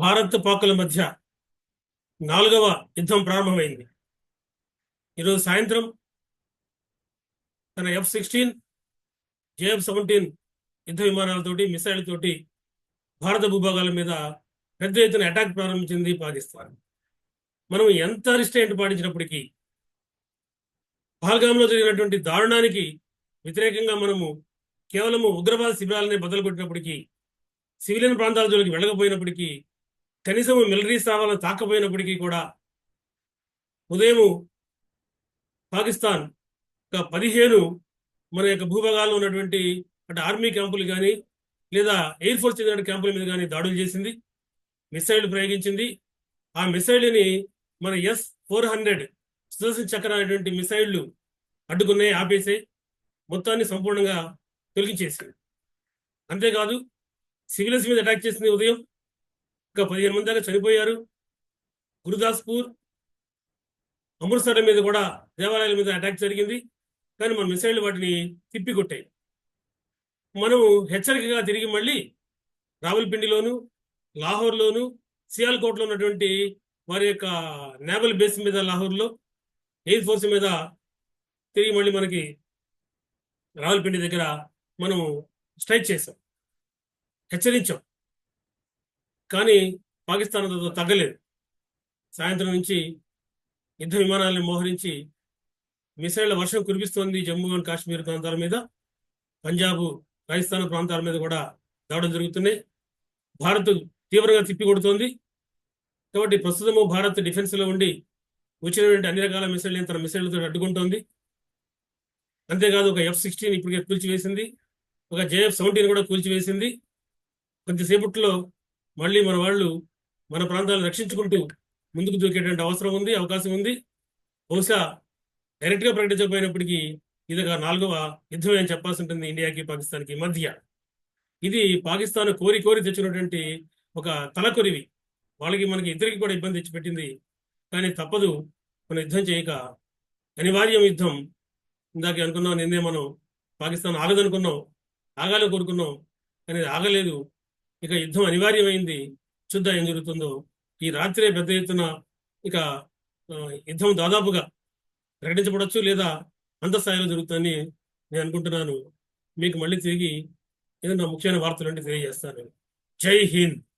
భారత్ పాకుల మధ్య నాలుగవ యుద్ధం ప్రారంభమైంది. ఈరోజు సాయంత్రం తన ఎఫ్ సిక్స్టీన్ జేఎఫ్ సెవెంటీన్ యుద్ధ విమానాలతోటి మిసైల్ తోటి భారత భూభాగాల మీద పెద్ద ఎత్తున అటాక్ ప్రారంభించింది పాకిస్తాన్. మనం ఎంత రిస్ట్రెయింట్ పాటించినప్పటికీ పహల్గాంలో జరిగినటువంటి దారుణానికి వ్యతిరేకంగా మనము కేవలము ఉగ్రవాద శిబిరాలని బదులుకొట్టినప్పటికీ సివిలియన్ ప్రాంతాల జోలికి వెళ్ళకపోయినప్పటికీ కనీసం మిలిటరీ స్థానాలను తాకపోయినప్పటికీ కూడా ఉదయం పాకిస్తాన్ ఒక పదిహేను మన యొక్క భూభాగాల్లో ఉన్నటువంటి అంటే ఆర్మీ క్యాంపులు కానీ లేదా ఎయిర్ ఫోర్స్ చెందిన క్యాంపుల మీద కానీ దాడులు చేసింది మిసైల్ ప్రయోగించింది. ఆ మిసైల్ని మన S four hundred Sudarshana Chakra అనేటువంటి మిసైళ్ళు అడ్డుకున్నాయి ఆపేసే మొత్తాన్ని సంపూర్ణంగా తొలగించేసింది అంతేకాదు సివిలియన్స్ మీద అటాక్ చేసింది ఉదయం. ఇంకా పదిహేను మంది దాకా చనిపోయారు. గురుదాస్పూర్ అమృత్సర్ మీద కూడా దేవాలయాల మీద అటాక్ జరిగింది. కానీ మన మిసైల్ వాటిని తిప్పికొట్టాయి. మనం హెచ్చరికగా తిరిగి మళ్ళీ రావులపిండిలోను లాహోర్లోను సియాల్కోట్లో ఉన్నటువంటి వారి యొక్క నేవల్ బేస్ మీద లాహోర్లో ఎయిర్ ఫోర్స్ మీద తిరిగి మళ్ళీ మనకి రావులపిండి దగ్గర మనం స్ట్రైక్ చేసాం హెచ్చరించాం. కానీ పాకిస్తాన్ తగ్గలేదు. సాయంత్రం నుంచి యుద్ధ విమానాలను మోహరించి మిసైళ్ళ వర్షం కురిపిస్తోంది జమ్మూ అండ్ కాశ్మీర్ ప్రాంతాల మీద. పంజాబ్ రాజస్థాన్ ప్రాంతాల మీద కూడా దాడులు జరుగుతున్నాయి. భారత్ తీవ్రంగా తిప్పికొడుతోంది. కాబట్టి ప్రస్తుతము భారత్ డిఫెన్స్లో ఉండి వచ్చినటువంటి అన్ని రకాల మిసైళ్ళని తన మిసైళ్ళతో అడ్డుకుంటోంది. అంతేకాదు ఒక ఎఫ్ సిక్స్టీన్ ఇప్పటికే కూల్చివేసింది. ఒక జేఎఫ్ సెవెంటీన్ కూడా కూల్చివేసింది. కొంతసేపట్లో మళ్ళీ మన వాళ్ళు మన ప్రాంతాలను రక్షించుకుంటూ ముందుకు దూకేటువంటి అవసరం ఉంది అవకాశం ఉంది. బహుశా డైరెక్ట్గా ప్రకటించకపోయినప్పటికీ ఇది నాలుగవ యుద్ధమే అని చెప్పాల్సి ఉంటుంది ఇండియాకి పాకిస్తాన్కి మధ్య. ఇది పాకిస్తాన్ కోరి కోరి తెచ్చినటువంటి ఒక తలకొరివి. వాళ్ళకి మనకి ఇద్దరికి కూడా ఇబ్బంది తెచ్చిపెట్టింది కానీ తప్పదు మనం యుద్ధం చేయక అనివార్యం యుద్ధం. ఇందాక అనుకున్నాం నిన్నే మనం పాకిస్తాన్ ఆగదనుకున్నాం ఆగాలి కోరుకున్నాం. కానీ ఆగలేదు. ఇక యుద్ధం అనివార్యమైంది. చూద్దాం ఏం జరుగుతుందో? ఈ రాత్రే పెద్ద ఎత్తున ఇక ఆ, యుద్ధం దాదాపుగా ప్రకటించబడవచ్చు లేదా అంత స్థాయిలో జరుగుతుందని నేను అనుకుంటున్నాను. మీకు మళ్ళీ తిరిగి ఏదైనా ముఖ్యమైన వార్తలు అంటే తెలియజేస్తాను. జై హింద్!